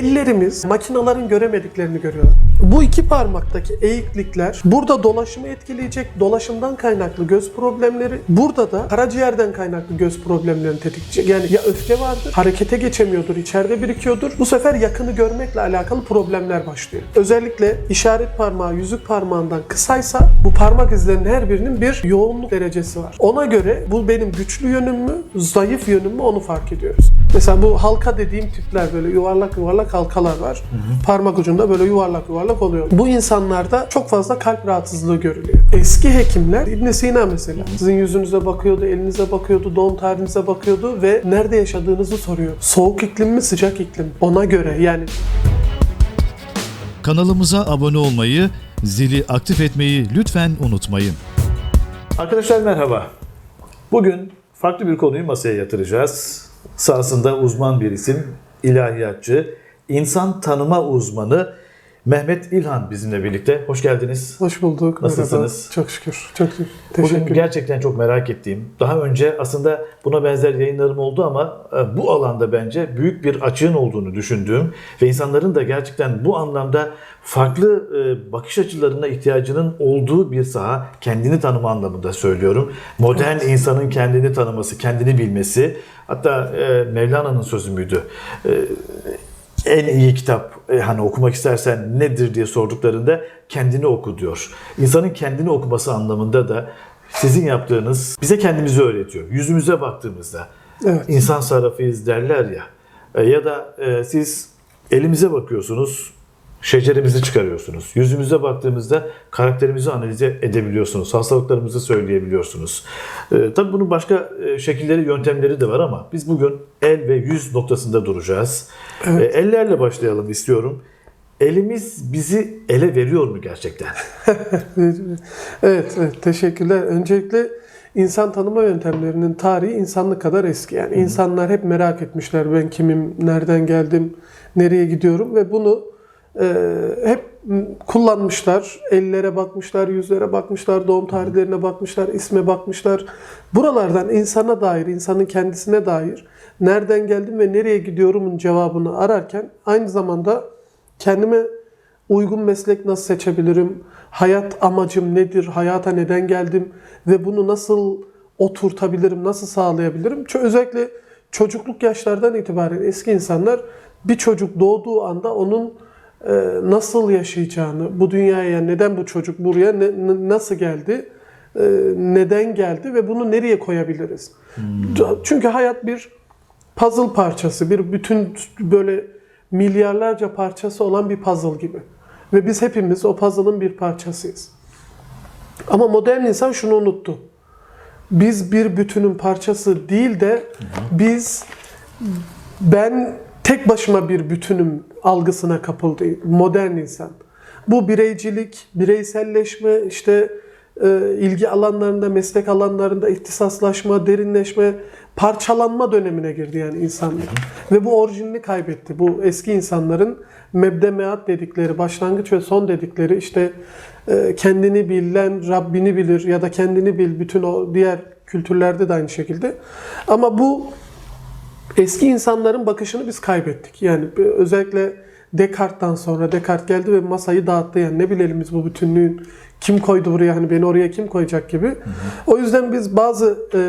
Ellerimiz makinaların göremediklerini görüyorlar. Bu iki parmaktaki eğiklikler burada dolaşımı etkileyecek. Dolaşımdan kaynaklı göz problemleri. Burada da karaciğerden kaynaklı göz problemlerini tetikleyecek. Yani ya öfke vardır, harekete geçemiyordur, içeride birikiyordur. Bu sefer yakını görmekle alakalı problemler başlıyor. Özellikle işaret parmağı yüzük parmağından kısaysa bu parmak izlerinin her birinin bir yoğunluk derecesi var. Ona göre bu benim güçlü yönüm mü, zayıf yönüm mü onu fark ediyoruz. Mesela bu halka dediğim tipler böyle yuvarlak yuvarlak halkalar var. Parmak ucunda böyle yuvarlak yuvarlak oluyor. Bu insanlarda çok fazla kalp rahatsızlığı görülüyor. Eski hekimler İbn Sina mesela sizin yüzünüze bakıyordu, elinize bakıyordu, doğum tarihinize bakıyordu ve nerede yaşadığınızı soruyor. Soğuk iklim mi, sıcak iklim mi? Ona göre yani Kanalımıza abone olmayı, zili aktif etmeyi lütfen unutmayın. Arkadaşlar merhaba. Bugün farklı bir konuyu masaya yatıracağız. Sahasında uzman bir isim, ilahiyatçı, insan tanıma uzmanı Mehmet İlhan bizimle birlikte. Hoş geldiniz. hoş bulduk. Nasılsınız? Merhaba. Çok şükür. Çok şükür. Bugün Teşekkür gerçekten çok merak ettiğim, daha önce aslında buna benzer yayınlarım oldu ama e, bu alanda bence büyük bir açığın olduğunu düşündüğüm ve insanların da gerçekten bu anlamda farklı e, bakış açılarına ihtiyacının olduğu bir saha, kendini tanıma anlamında söylüyorum. Modern insanın kendini tanıması, kendini bilmesi, hatta e, Mevlana'nın sözü müydü? En iyi kitap e, hani okumak istersen nedir diye sorduklarında kendini oku diyor. İnsanın kendini okuması anlamında da sizin yaptığınız bize kendimizi öğretiyor. Yüzümüze baktığımızda Evet. insan sarrafıyız derler ya. E, Ya da e, siz elimize bakıyorsunuz, şeceremizi çıkarıyorsunuz. Yüzümüze baktığımızda karakterimizi analiz edebiliyorsunuz. Hastalıklarımızı söyleyebiliyorsunuz. E, tabii bunun başka e, şekilleri, yöntemleri de var ama biz bugün el ve yüz noktasında duracağız. E, ellerle başlayalım istiyorum. Elimiz bizi ele veriyor mu gerçekten? Evet, evet teşekkürler. Öncelikle insan tanıma yöntemlerinin tarihi insanlık kadar eski. Yani insanlar hep merak etmişler ben kimim, nereden geldim, nereye gidiyorum ve bunu hep kullanmışlar. Ellere bakmışlar, yüzlere bakmışlar, doğum tarihlerine bakmışlar, isme bakmışlar. Buralardan insana dair, insanın kendisine dair nereden geldim ve nereye gidiyorumun cevabını ararken aynı zamanda kendime uygun meslek nasıl seçebilirim? Hayat amacım nedir? Hayata neden geldim? Ve bunu nasıl oturtabilirim? Nasıl sağlayabilirim? Özellikle çocukluk yaşlardan itibaren eski insanlar bir çocuk doğduğu anda onun nasıl yaşayacağını, bu dünyaya neden bu çocuk buraya ne- nasıl geldi, e, neden geldi ve bunu nereye koyabiliriz? Çünkü hayat bir puzzle parçası, bir bütün böyle milyarlarca parçası olan bir puzzle gibi. Ve biz hepimiz o puzzle'ın bir parçasıyız. Ama modern insan şunu unuttu. Biz bir bütünün parçası değil de biz ben tek başıma bir bütünüm algısına kapıldı modern insan. Bu bireycilik, bireyselleşme, işte e, ilgi alanlarında, meslek alanlarında ihtisaslaşma, derinleşme, parçalanma dönemine girdi yani insanlık. Ve bu orijinini kaybetti. Bu eski insanların mebde meat dedikleri, başlangıç ve son dedikleri işte e, kendini bilen Rabbini bilir ya da kendini bil bütün o diğer kültürlerde de aynı şekilde. Ama bu eski insanların bakışını biz kaybettik. Yani özellikle Descartes'tan sonra Descartes geldi ve masayı dağıttı. Yani ne bilelim biz bu bütünlüğün kim koydu buraya hani beni oraya kim koyacak gibi. O yüzden biz bazı e,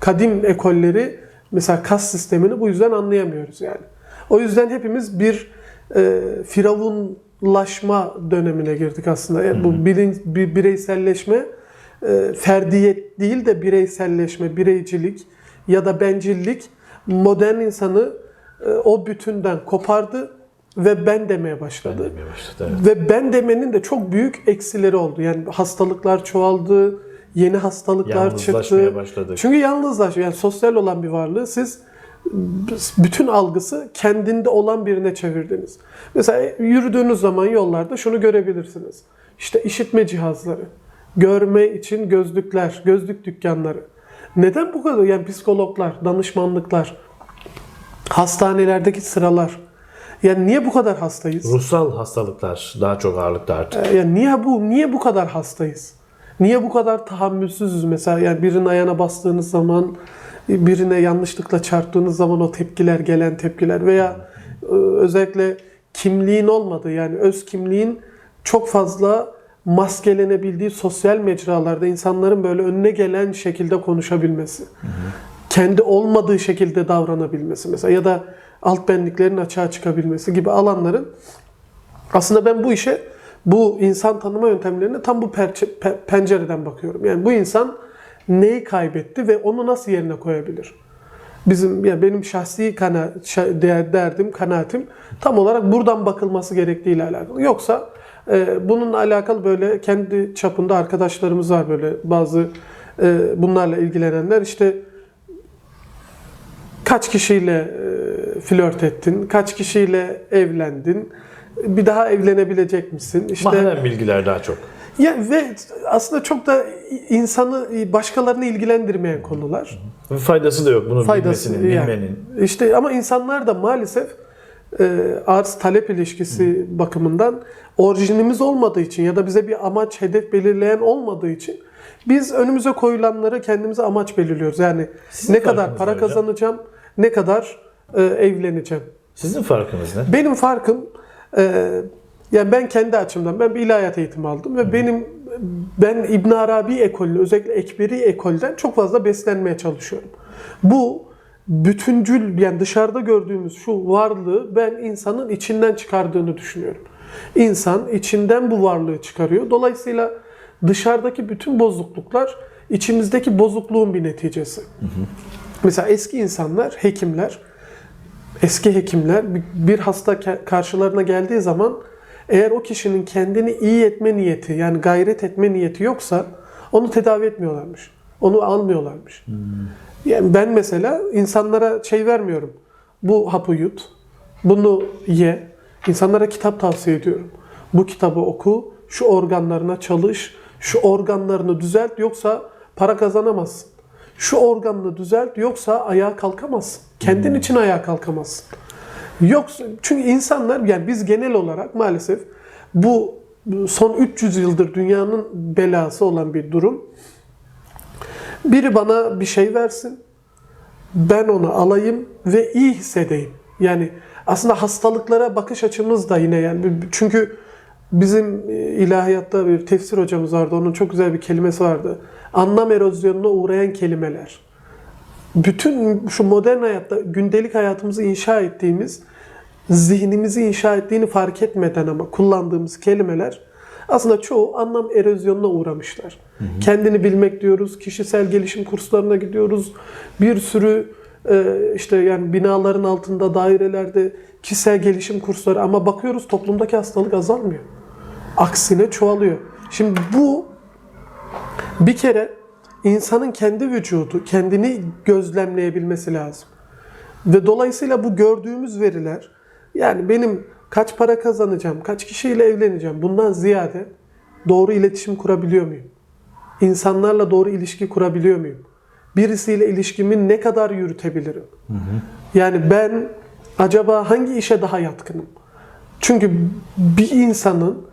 kadim ekolleri mesela kas sistemini bu yüzden anlayamıyoruz yani. O yüzden hepimiz bir e, firavunlaşma dönemine girdik aslında. Yani bu bilin, bir bireyselleşme e, ferdiyet değil de bireyselleşme, bireycilik ya da bencillik modern insanı e, o bütünden kopardı ve ben demeye başladı. Demeye başladı, evet. Ve ben demenin de çok büyük eksileri oldu. Yani hastalıklar çoğaldı, yeni hastalıklar çıktı. başladık. Çünkü yalnızlaşıyor. Yani sosyal olan bir varlığı siz bütün algısı kendinde olan birine çevirdiniz. Mesela yürüdüğünüz zaman yollarda şunu görebilirsiniz. İşte işitme cihazları, görme için gözlükler, gözlük dükkanları. Neden bu kadar? Yani psikologlar, danışmanlıklar, hastanelerdeki sıralar. Yani niye bu kadar hastayız? Ruhsal hastalıklar daha çok ağırlıkta artık. Yani niye bu niye bu kadar hastayız? Niye bu kadar tahammülsüzüz mesela? Yani birinin ayağına bastığınız zaman, birine yanlışlıkla çarptığınız zaman o tepkiler, gelen tepkiler veya özellikle kimliğin olmadığı yani öz kimliğin çok fazla maskelenebildiği sosyal mecralarda insanların böyle önüne gelen şekilde konuşabilmesi. Kendi olmadığı şekilde davranabilmesi mesela ya da alt benliklerin açığa çıkabilmesi gibi alanların aslında ben bu işe bu insan tanıma yöntemlerine tam bu pencereden bakıyorum. Yani bu insan neyi kaybetti ve onu nasıl yerine koyabilir? Bizim ya benim şahsi kana, derdim, kanaatim tam olarak buradan bakılması gerektiğiyle alakalı. Yoksa e, bununla alakalı böyle kendi çapında arkadaşlarımız var böyle bazı e, bunlarla ilgilenenler işte kaç kişiyle e, flört ettin, kaç kişiyle evlendin, bir daha evlenebilecek misin? İşte Mahrem bilgiler daha çok. Ya ve aslında çok da insanı başkalarını ilgilendirmeyen konular. Faydası da yok bunu Faydası bilmesinin, yani. bilmenin. İşte ama insanlar da maalesef e, arz talep ilişkisi bakımından orijinimiz olmadığı için ya da bize bir amaç hedef belirleyen olmadığı için biz önümüze koyulanları kendimize amaç belirliyoruz. Yani Sizin ne kadar para hocam? kazanacağım, ne kadar e, evleneceğim. Sizin farkınız ne? Benim farkım e, yani ben kendi açımdan ben bir ilahiyat eğitimi aldım ve benim ben İbn Arabi ekolü özellikle Ekberi ekolden çok fazla beslenmeye çalışıyorum. Bu bütüncül yani dışarıda gördüğümüz şu varlığı ben insanın içinden çıkardığını düşünüyorum. İnsan içinden bu varlığı çıkarıyor. Dolayısıyla dışarıdaki bütün bozukluklar içimizdeki bozukluğun bir neticesi. Mesela eski insanlar, hekimler eski hekimler bir- hasta karşılarına geldiği zaman eğer o kişinin kendini iyi etme niyeti yani gayret etme niyeti yoksa onu tedavi etmiyorlarmış. Onu almıyorlarmış. Yani ben mesela insanlara şey vermiyorum. Bu hapı yut. Bunu ye. İnsanlara kitap tavsiye ediyorum. Bu kitabı oku. Şu organlarına çalış. Şu organlarını düzelt yoksa para kazanamazsın. Şu organını düzelt yoksa ayağa kalkamazsın. Kendin için ayağa kalkamazsın. Yoksa çünkü insanlar yani biz genel olarak maalesef bu son 300 yıldır dünyanın belası olan bir durum. Biri bana bir şey versin. Ben onu alayım ve iyi hissedeyim. Yani aslında hastalıklara bakış açımız da yine yani çünkü bizim e, ilahiyatta bir tefsir hocamız vardı. Onun çok güzel bir kelimesi vardı. Anlam erozyonuna uğrayan kelimeler. Bütün şu modern hayatta gündelik hayatımızı inşa ettiğimiz zihnimizi inşa ettiğini fark etmeden ama kullandığımız kelimeler aslında çoğu anlam erozyonuna uğramışlar. Kendini bilmek diyoruz, kişisel gelişim kurslarına gidiyoruz. Bir sürü e, işte yani binaların altında dairelerde kişisel gelişim kursları ama bakıyoruz toplumdaki hastalık azalmıyor. Aksine çoğalıyor. Şimdi bu bir kere insanın kendi vücudu, kendini gözlemleyebilmesi lazım. Ve dolayısıyla bu gördüğümüz veriler yani benim kaç para kazanacağım, kaç kişiyle evleneceğim bundan ziyade doğru iletişim kurabiliyor muyum? İnsanlarla doğru ilişki kurabiliyor muyum? Birisiyle ilişkimi ne kadar yürütebilirim? Yani ben acaba hangi işe daha yatkınım? Çünkü bir insanın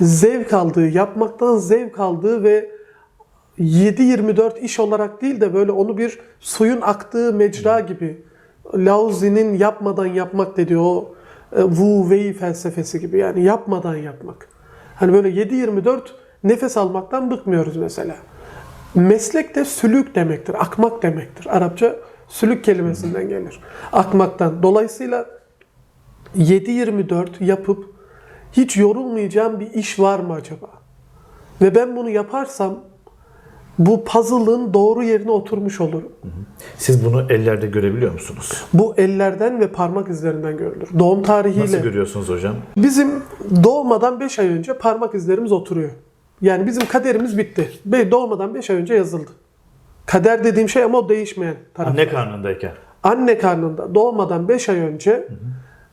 zevk aldığı, yapmaktan zevk aldığı ve 7-24 iş olarak değil de böyle onu bir suyun aktığı mecra gibi Laozi'nin yapmadan yapmak dediği o e, Wu Wei felsefesi gibi yani yapmadan yapmak. Hani böyle 7-24 nefes almaktan bıkmıyoruz mesela. Meslek de sülük demektir, akmak demektir. Arapça sülük kelimesinden gelir. Akmaktan. Dolayısıyla 7-24 yapıp hiç yorulmayacağım bir iş var mı acaba? Ve ben bunu yaparsam bu puzzle'ın doğru yerine oturmuş olurum. Siz bunu ellerde görebiliyor musunuz? Bu ellerden ve parmak izlerinden görülür. Doğum tarihiyle. Nasıl görüyorsunuz hocam? Bizim doğmadan 5 ay önce parmak izlerimiz oturuyor. Yani bizim kaderimiz bitti. Be- Doğmadan 5 ay önce yazıldı. Kader dediğim şey ama o değişmeyen taraf. Anne karnındayken. Anne karnında doğmadan 5 ay önce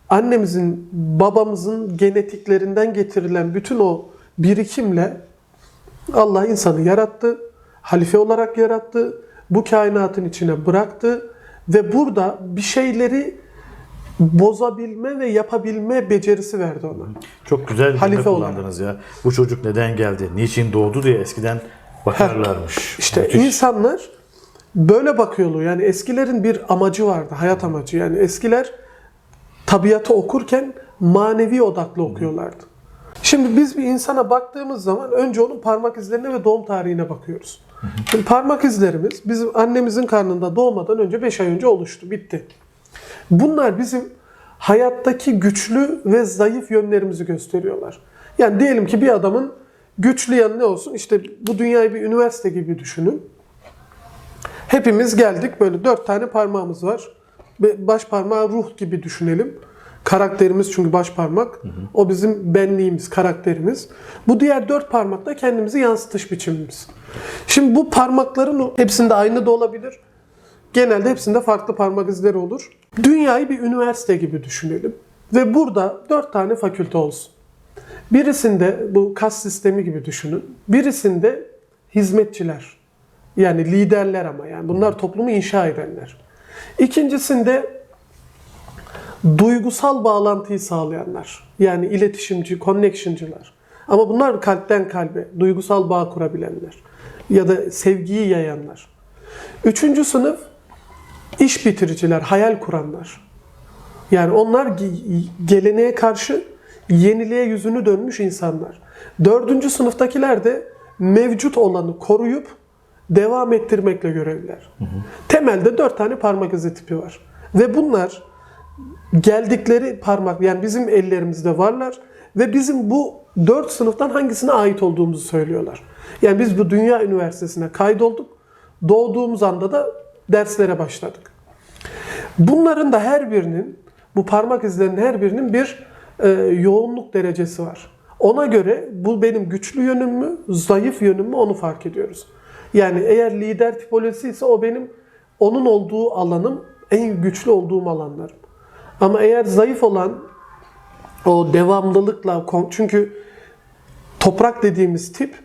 annemizin, babamızın genetiklerinden getirilen bütün o birikimle Allah insanı yarattı. Halife olarak yarattı. Bu kainatın içine bıraktı. Ve burada bir şeyleri bozabilme ve yapabilme becerisi verdi ona. Çok güzel bir Halife cümle olarak. kullandınız ya. Bu çocuk neden geldi? Niçin doğdu diye eskiden bakarlarmış. İşte Müthiş. insanlar böyle bakıyorlar. Yani eskilerin bir amacı vardı, hayat amacı. Yani eskiler tabiatı okurken manevi odaklı okuyorlardı. Şimdi biz bir insana baktığımız zaman önce onun parmak izlerine ve doğum tarihine bakıyoruz. Şimdi parmak izlerimiz bizim annemizin karnında doğmadan önce 5 ay önce oluştu, bitti. Bunlar bizim hayattaki güçlü ve zayıf yönlerimizi gösteriyorlar. Yani diyelim ki bir adamın güçlü yanı ne olsun? İşte bu dünyayı bir üniversite gibi düşünün. Hepimiz geldik böyle dört tane parmağımız var. Baş parmağı ruh gibi düşünelim. Karakterimiz çünkü baş parmak. O bizim benliğimiz, karakterimiz. Bu diğer dört parmak da kendimizi yansıtış biçimimiz. Şimdi bu parmakların hepsinde aynı da olabilir. Genelde hepsinde farklı parmak izleri olur. Dünyayı bir üniversite gibi düşünelim. Ve burada dört tane fakülte olsun. Birisinde bu kas sistemi gibi düşünün. Birisinde hizmetçiler. Yani liderler ama yani bunlar toplumu inşa edenler. İkincisinde duygusal bağlantıyı sağlayanlar. Yani iletişimci, connection'cılar. Ama bunlar kalpten kalbe, duygusal bağ kurabilenler. Ya da sevgiyi yayanlar. Üçüncü sınıf iş bitiriciler, hayal kuranlar. Yani onlar ge- geleneğe karşı yeniliğe yüzünü dönmüş insanlar. Dördüncü sınıftakiler de mevcut olanı koruyup devam ettirmekle görevliler. Temelde dört tane parmak izi tipi var. Ve bunlar geldikleri parmak yani bizim ellerimizde varlar ve bizim bu dört sınıftan hangisine ait olduğumuzu söylüyorlar. Yani biz bu Dünya Üniversitesi'ne kaydolduk. Doğduğumuz anda da derslere başladık. Bunların da her birinin, bu parmak izlerinin her birinin bir e, yoğunluk derecesi var. Ona göre bu benim güçlü yönüm mü, zayıf yönüm mü onu fark ediyoruz. Yani eğer lider tipolojisi ise o benim onun olduğu alanım, en güçlü olduğum alanlarım. Ama eğer zayıf olan o devamlılıkla çünkü toprak dediğimiz tip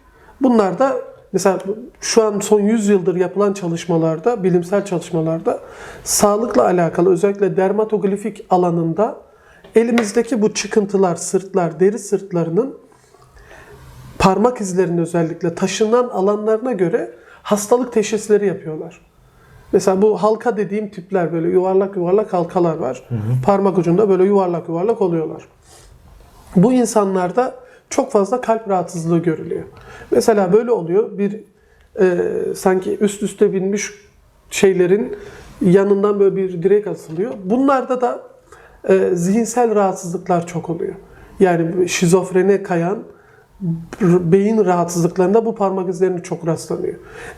bunlar da mesela şu an son 100 yıldır yapılan çalışmalarda, bilimsel çalışmalarda sağlıkla alakalı özellikle dermatoglifik alanında elimizdeki bu çıkıntılar, sırtlar, deri sırtlarının parmak izlerinin özellikle taşınan alanlarına göre hastalık teşhisleri yapıyorlar. Mesela bu halka dediğim tipler böyle yuvarlak yuvarlak halkalar var. Parmak ucunda böyle yuvarlak yuvarlak oluyorlar. Bu insanlarda çok fazla kalp rahatsızlığı görülüyor. Mesela böyle oluyor. Bir e, sanki üst üste binmiş şeylerin yanından böyle bir direk asılıyor. Bunlarda da e, zihinsel rahatsızlıklar çok oluyor. Yani şizofrene kayan beyin rahatsızlıklarında bu parmak izlerine çok rastlanıyor.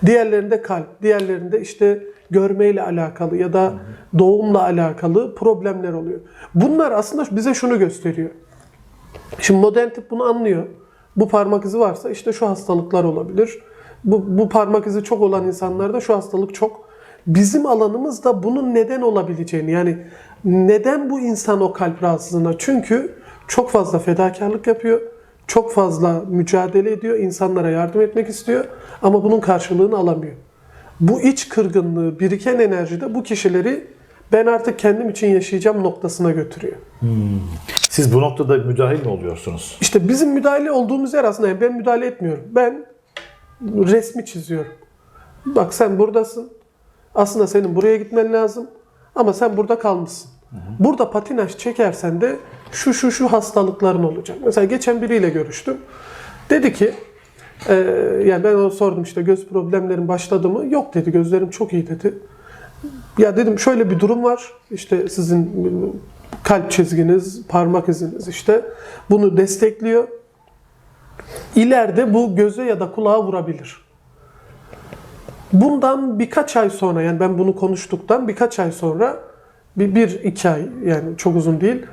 Diğerlerinde kalp, diğerlerinde işte görmeyle alakalı ya da doğumla alakalı problemler oluyor. Bunlar aslında bize şunu gösteriyor. Şimdi modern tıp bunu anlıyor. Bu parmak izi varsa işte şu hastalıklar olabilir. Bu, bu parmak izi çok olan insanlarda şu hastalık çok. Bizim alanımız da bunun neden olabileceğini yani neden bu insan o kalp rahatsızlığına? Çünkü çok fazla fedakarlık yapıyor. Çok fazla mücadele ediyor. insanlara yardım etmek istiyor. Ama bunun karşılığını alamıyor. Bu iç kırgınlığı, biriken enerji de bu kişileri ben artık kendim için yaşayacağım noktasına götürüyor. Siz bu noktada müdahil mi oluyorsunuz? İşte bizim müdahale olduğumuz yer aslında yani ben müdahale etmiyorum. Ben resmi çiziyorum. Bak sen buradasın. Aslında senin buraya gitmen lazım. Ama sen burada kalmışsın. Burada patinaj çekersen de şu şu şu hastalıkların olacak. Mesela geçen biriyle görüştüm. Dedi ki e, yani ben ona sordum işte göz problemlerin başladı mı? Yok dedi gözlerim çok iyi dedi. Ya dedim şöyle bir durum var. İşte sizin kalp çizginiz, parmak iziniz işte bunu destekliyor. İleride bu göze ya da kulağa vurabilir. Bundan birkaç ay sonra yani ben bunu konuştuktan birkaç ay sonra bir, bir iki ay yani çok uzun değil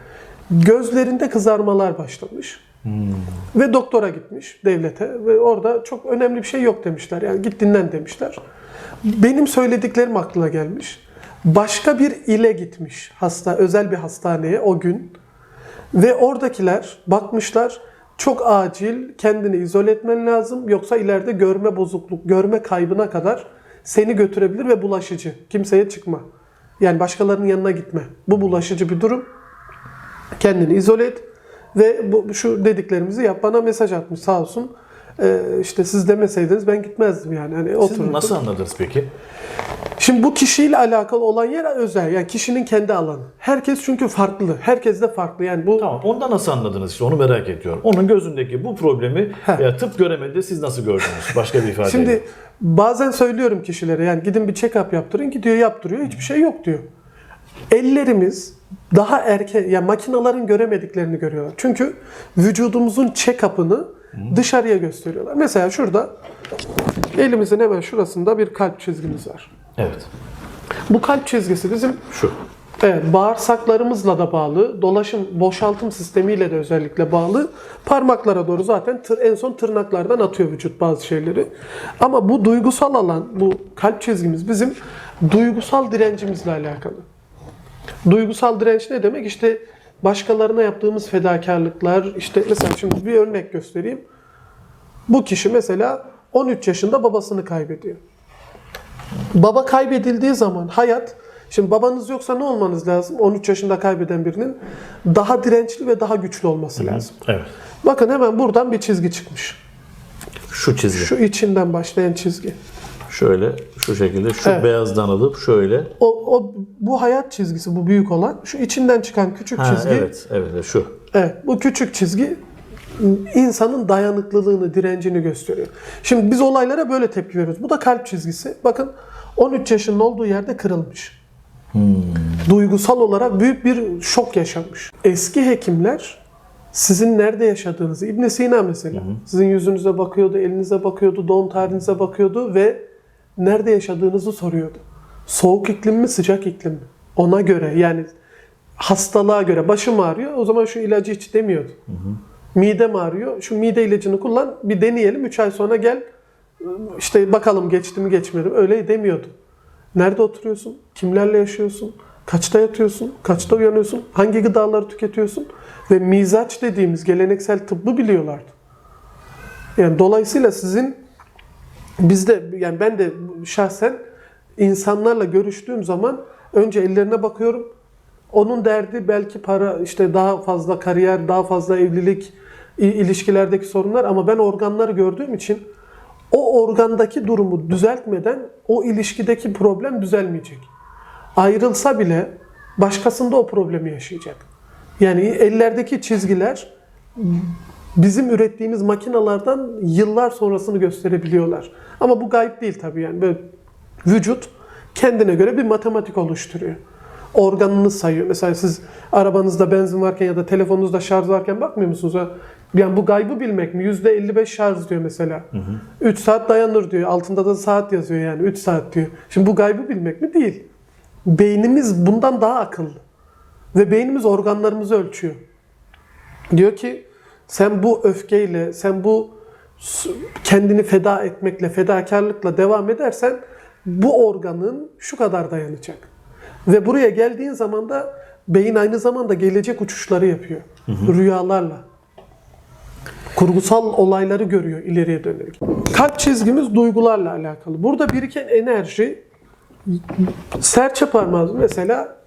gözlerinde kızarmalar başlamış. Ve doktora gitmiş devlete ve orada çok önemli bir şey yok demişler. Yani git dinlen demişler. Benim söylediklerim aklına gelmiş. Başka bir ile gitmiş hasta özel bir hastaneye o gün ve oradakiler bakmışlar çok acil kendini izole etmen lazım yoksa ileride görme bozukluk, görme kaybına kadar seni götürebilir ve bulaşıcı. Kimseye çıkma. Yani başkalarının yanına gitme. Bu bulaşıcı bir durum. Kendini izole et ve bu şu dediklerimizi yap. Bana mesaj atmış sağ olsun. Ee, işte siz demeseydiniz ben gitmezdim yani. Hani Siz nasıl anladınız peki? Şimdi bu kişiyle alakalı olan yer özel. Yani kişinin kendi alanı. Herkes çünkü farklı. Herkes de farklı. Yani bu Tamam ondan nasıl anladınız işte onu merak ediyorum. Onun gözündeki bu problemi Heh. ya tıp göremedi siz nasıl gördünüz? Başka bir ifadeyle. Şimdi bazen söylüyorum kişilere yani gidin bir check-up yaptırın. Gidiyor yaptırıyor. Hiçbir şey yok diyor. Ellerimiz daha erken yani makinaların göremediklerini görüyorlar. Çünkü vücudumuzun check-up'ını dışarıya gösteriyorlar. Mesela şurada elimizin hemen şurasında bir kalp çizgimiz var. Evet. Bu kalp çizgisi bizim Şu. Evet, bağırsaklarımızla da bağlı, dolaşım, boşaltım sistemiyle de özellikle bağlı. Parmaklara doğru zaten tır, en son tırnaklardan atıyor vücut bazı şeyleri. Ama bu duygusal alan, bu kalp çizgimiz bizim duygusal direncimizle alakalı. Duygusal direnç ne demek? İşte başkalarına yaptığımız fedakarlıklar, işte mesela şimdi bir örnek göstereyim. Bu kişi mesela 13 yaşında babasını kaybediyor. Baba kaybedildiği zaman hayat, şimdi babanız yoksa ne olmanız lazım? 13 yaşında kaybeden birinin daha dirençli ve daha güçlü olması lazım. Evet. Bakın hemen buradan bir çizgi çıkmış. Şu çizgi. Şu içinden başlayan çizgi. Şöyle şu şekilde şu Evet. beyazdan alıp şöyle. O, o bu hayat çizgisi bu büyük olan. Şu içinden çıkan küçük Ha, çizgi. evet, evet şu. Evet, bu küçük çizgi insanın dayanıklılığını, direncini gösteriyor. Şimdi biz olaylara böyle tepki veriyoruz. Bu da kalp çizgisi. Bakın 13 yaşının olduğu yerde kırılmış. Duygusal olarak büyük bir şok yaşamış. Eski hekimler sizin nerede yaşadığınızı, İbn Sina mesela, sizin yüzünüze bakıyordu, elinize bakıyordu, doğum tarihinize bakıyordu ve nerede yaşadığınızı soruyordu. Soğuk iklim mi, sıcak iklim mi? Ona göre yani hastalığa göre başım ağrıyor o zaman şu ilacı iç demiyordu. Midem ağrıyor şu mide ilacını kullan bir deneyelim 3 ay sonra gel işte bakalım geçti mi geçmedi mi öyle demiyordu. Nerede oturuyorsun? Kimlerle yaşıyorsun? Kaçta yatıyorsun? Kaçta uyanıyorsun? Hangi gıdaları tüketiyorsun? Ve mizaç dediğimiz geleneksel tıbbı biliyorlardı. Yani dolayısıyla sizin bizde yani ben de şahsen insanlarla görüştüğüm zaman önce ellerine bakıyorum. Onun derdi belki para, işte daha fazla kariyer, daha fazla evlilik, ilişkilerdeki sorunlar ama ben organları gördüğüm için o organdaki durumu düzeltmeden o ilişkideki problem düzelmeyecek. Ayrılsa bile başkasında o problemi yaşayacak. Yani ellerdeki çizgiler bizim ürettiğimiz makinalardan yıllar sonrasını gösterebiliyorlar. Ama bu gayb değil tabii yani. Böyle vücut kendine göre bir matematik oluşturuyor. Organını sayıyor. Mesela siz arabanızda benzin varken ya da telefonunuzda şarj varken bakmıyor musunuz? Yani bu gaybı bilmek mi? %55 şarj diyor mesela. 3 saat dayanır diyor. Altında da saat yazıyor yani. 3 saat diyor. Şimdi bu gaybı bilmek mi? Değil. Beynimiz bundan daha akıllı. Ve beynimiz organlarımızı ölçüyor. Diyor ki sen bu öfkeyle, sen bu kendini feda etmekle, fedakarlıkla devam edersen bu organın şu kadar dayanacak. Ve buraya geldiğin zaman da beyin aynı zamanda gelecek uçuşları yapıyor. Rüyalarla. Kurgusal olayları görüyor ileriye dönerek. Kalp çizgimiz duygularla alakalı. Burada biriken enerji serçe parmağımız mesela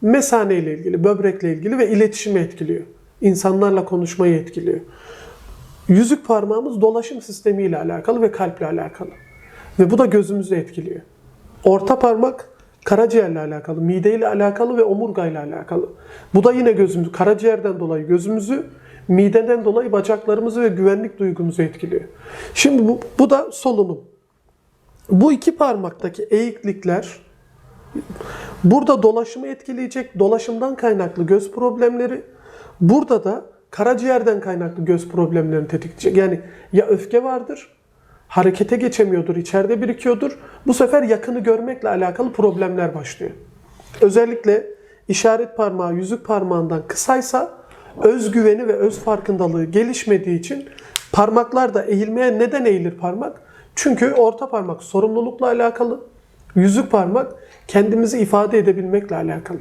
mesane ile ilgili, böbrekle ilgili ve iletişimi etkiliyor. İnsanlarla konuşmayı etkiliyor. Yüzük parmağımız dolaşım sistemiyle alakalı ve kalple alakalı. Ve bu da gözümüzü etkiliyor. Orta parmak karaciğerle alakalı, mideyle alakalı ve omurgayla alakalı. Bu da yine gözümüzü, karaciğerden dolayı gözümüzü, mideden dolayı bacaklarımızı ve güvenlik duygumuzu etkiliyor. Şimdi bu, bu da solunum. Bu iki parmaktaki eğiklikler burada dolaşımı etkileyecek, dolaşımdan kaynaklı göz problemleri, burada da karaciğerden kaynaklı göz problemlerini tetikleyecek. Yani ya öfke vardır, harekete geçemiyordur, içeride birikiyordur. Bu sefer yakını görmekle alakalı problemler başlıyor. Özellikle işaret parmağı yüzük parmağından kısaysa özgüveni ve öz farkındalığı gelişmediği için parmaklar da eğilmeye neden eğilir parmak? Çünkü orta parmak sorumlulukla alakalı, yüzük parmak kendimizi ifade edebilmekle alakalı.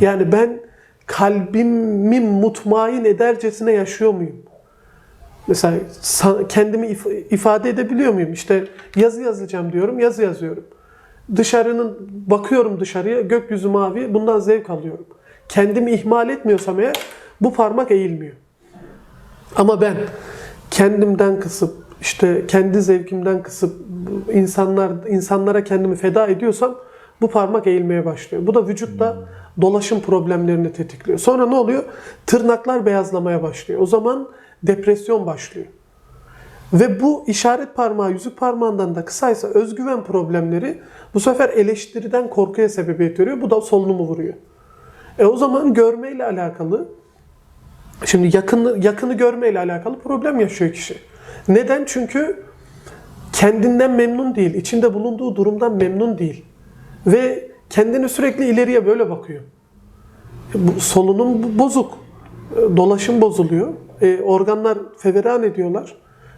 Yani ben kalbimi mutmain edercesine yaşıyor muyum? Mesela kendimi if- ifade edebiliyor muyum? İşte yazı yazacağım diyorum, yazı yazıyorum. Dışarının bakıyorum dışarıya, gökyüzü mavi, bundan zevk alıyorum. Kendimi ihmal etmiyorsam eğer bu parmak eğilmiyor. Ama ben kendimden kısıp işte kendi zevkimden kısıp insanlar insanlara kendimi feda ediyorsam bu parmak eğilmeye başlıyor. Bu da vücutta dolaşım problemlerini tetikliyor. Sonra ne oluyor? Tırnaklar beyazlamaya başlıyor. O zaman depresyon başlıyor. Ve bu işaret parmağı yüzük parmağından da kısaysa özgüven problemleri bu sefer eleştiriden korkuya sebebiyet veriyor. Bu da solunumu vuruyor. E o zaman görmeyle alakalı şimdi yakını yakını görmeyle alakalı problem yaşıyor kişi. Neden? Çünkü kendinden memnun değil, içinde bulunduğu durumdan memnun değil. Ve kendini sürekli ileriye böyle bakıyor. Bu solunum bozuk. E, Dolaşım bozuluyor. E, organlar feveran ediyorlar.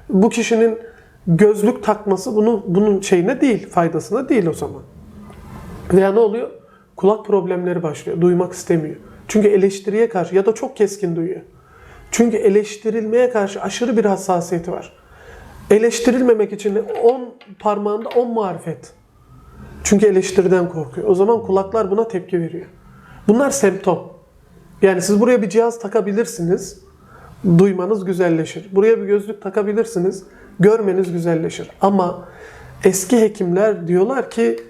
Bu kişinin gözlük takması bunun bunun şeyine değil, faydasına değil o zaman. Veya ne oluyor? Kulak problemleri başlıyor. Duymak istemiyor. Çünkü eleştiriye karşı ya da çok keskin duyuyor. Çünkü eleştirilmeye karşı aşırı bir hassasiyeti var. Eleştirilmemek için 10 parmağında 10 marifet. Çünkü eleştiriden korkuyor. O zaman kulaklar buna tepki veriyor. Bunlar semptom. Yani siz buraya bir cihaz takabilirsiniz. Duymanız güzelleşir. Buraya bir gözlük takabilirsiniz. Görmeniz güzelleşir. Ama eski hekimler diyorlar ki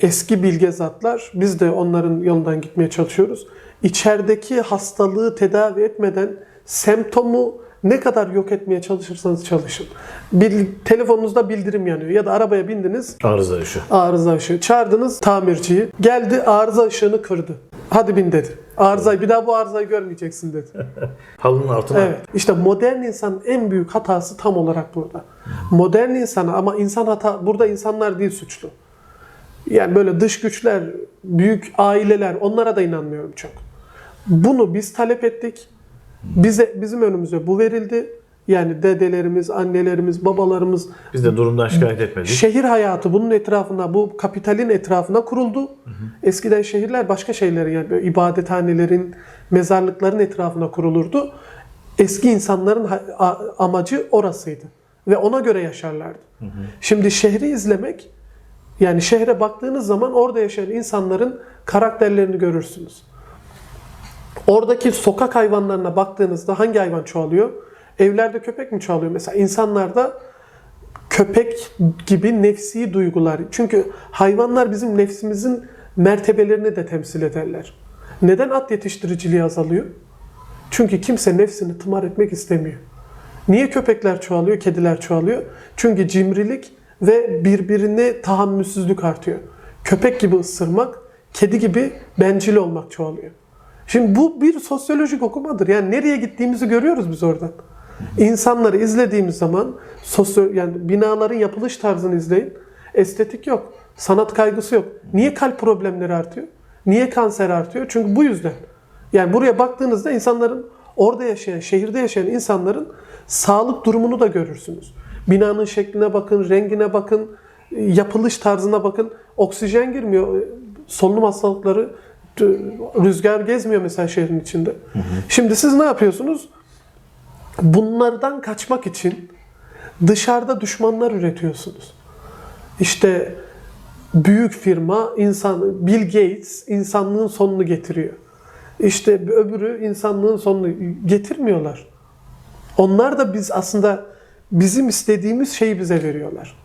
eski bilge zatlar biz de onların yolundan gitmeye çalışıyoruz. İçerideki hastalığı tedavi etmeden semptomu ne kadar yok etmeye çalışırsanız çalışın. Bir, telefonunuzda bildirim yanıyor ya da arabaya bindiniz Arıza ışığı. arıza ışığı. Çağırdınız tamirciyi. Geldi arıza ışığını kırdı. Hadi bin dedi. Arızayı bir daha bu arızayı görmeyeceksin dedi. Halının altına. Evet. İşte modern insanın en büyük hatası tam olarak burada. Modern insana ama insan hata burada insanlar değil suçlu. Yani böyle dış güçler, büyük aileler onlara da inanmıyorum çok. Bunu biz talep ettik. Bize bizim önümüze bu verildi. Yani dedelerimiz, annelerimiz, babalarımız Biz de durumdan şikayet etmedik. Şehir hayatı bunun etrafında, bu kapitalin etrafına kuruldu. Eskiden şehirler başka şeyleri yani ibadethanelerin, mezarlıkların etrafına kurulurdu. Eski insanların amacı orasıydı ve ona göre yaşarlardı. Şimdi şehri izlemek yani şehre baktığınız zaman orada yaşayan insanların karakterlerini görürsünüz. Oradaki sokak hayvanlarına baktığınızda hangi hayvan çoğalıyor? Evlerde köpek mi çoğalıyor? Mesela insanlarda köpek gibi nefsi duygular. Çünkü hayvanlar bizim nefsimizin mertebelerini de temsil ederler. Neden at yetiştiriciliği azalıyor? Çünkü kimse nefsini tımar etmek istemiyor. Niye köpekler çoğalıyor, kediler çoğalıyor? Çünkü cimrilik ve birbirine tahammülsüzlük artıyor. Köpek gibi ısırmak, kedi gibi bencil olmak çoğalıyor. Şimdi bu bir sosyolojik okumadır. Yani nereye gittiğimizi görüyoruz biz oradan. İnsanları izlediğimiz zaman sosyo yani binaların yapılış tarzını izleyin. Estetik yok. Sanat kaygısı yok. Niye kalp problemleri artıyor? Niye kanser artıyor? Çünkü bu yüzden. Yani buraya baktığınızda insanların orada yaşayan, şehirde yaşayan insanların sağlık durumunu da görürsünüz. Binanın şekline bakın, rengine bakın, yapılış tarzına bakın. Oksijen girmiyor. Solunum hastalıkları rüzgar gezmiyor mesela şehrin içinde. Şimdi siz ne yapıyorsunuz? Bunlardan kaçmak için dışarıda düşmanlar üretiyorsunuz. İşte büyük firma insan Bill Gates insanlığın sonunu getiriyor. İşte öbürü insanlığın sonunu getirmiyorlar. Onlar da biz aslında bizim istediğimiz şeyi bize veriyorlar.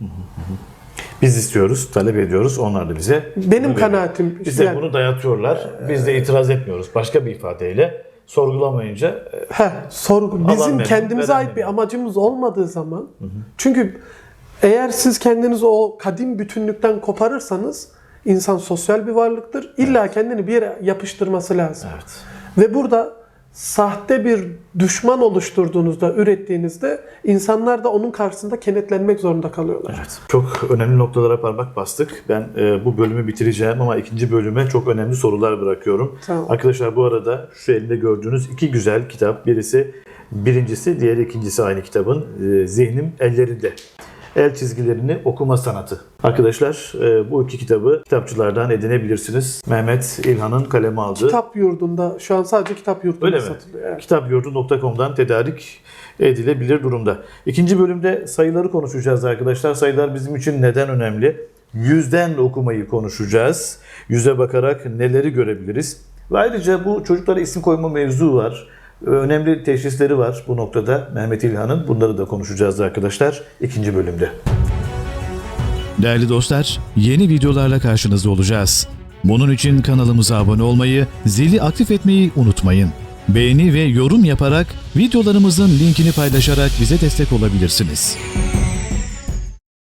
Biz istiyoruz, talep ediyoruz. Onlar da bize Benim bunu veriyor. kanaatim Bize yani- bunu dayatıyorlar. Biz de itiraz etmiyoruz. Başka bir ifadeyle sorgulamayınca e, Heh, sorgu bizim memnun, kendimize ait bir memnun. amacımız olmadığı zaman çünkü eğer siz kendinizi o kadim bütünlükten koparırsanız insan sosyal bir varlıktır. İlla kendini bir yere yapıştırması lazım. evet. Ve burada sahte bir düşman oluşturduğunuzda, ürettiğinizde insanlar da onun karşısında kenetlenmek zorunda kalıyorlar. Evet. Çok önemli noktalara parmak bastık. Ben e, bu bölümü bitireceğim ama ikinci bölüme çok önemli sorular bırakıyorum. Tamam. Arkadaşlar bu arada şu elinde gördüğünüz iki güzel kitap. Birisi birincisi, diğeri ikincisi aynı kitabın. E, Zihnim ellerinde. El çizgilerini okuma sanatı. Arkadaşlar e, bu iki kitabı kitapçılardan edinebilirsiniz. Mehmet İlhan'ın kaleme aldığı. Kitap yurdunda, şu an sadece kitap yurdunda Öyle mi? satılıyor. Evet. Kitapyurdu.com'dan tedarik edilebilir durumda. İkinci bölümde sayıları konuşacağız arkadaşlar. Sayılar bizim için neden önemli? Yüzden okumayı konuşacağız. Yüze bakarak neleri görebiliriz? Ve ayrıca bu çocuklara isim koyma mevzu var. Önemli teşhisleri var bu noktada Mehmet İlhan'ın. Bunları da konuşacağız arkadaşlar ikinci bölümde. Değerli dostlar, yeni videolarla karşınızda olacağız. Bunun için kanalımıza abone olmayı, zili aktif etmeyi unutmayın. Beğeni ve yorum yaparak videolarımızın linkini paylaşarak bize destek olabilirsiniz.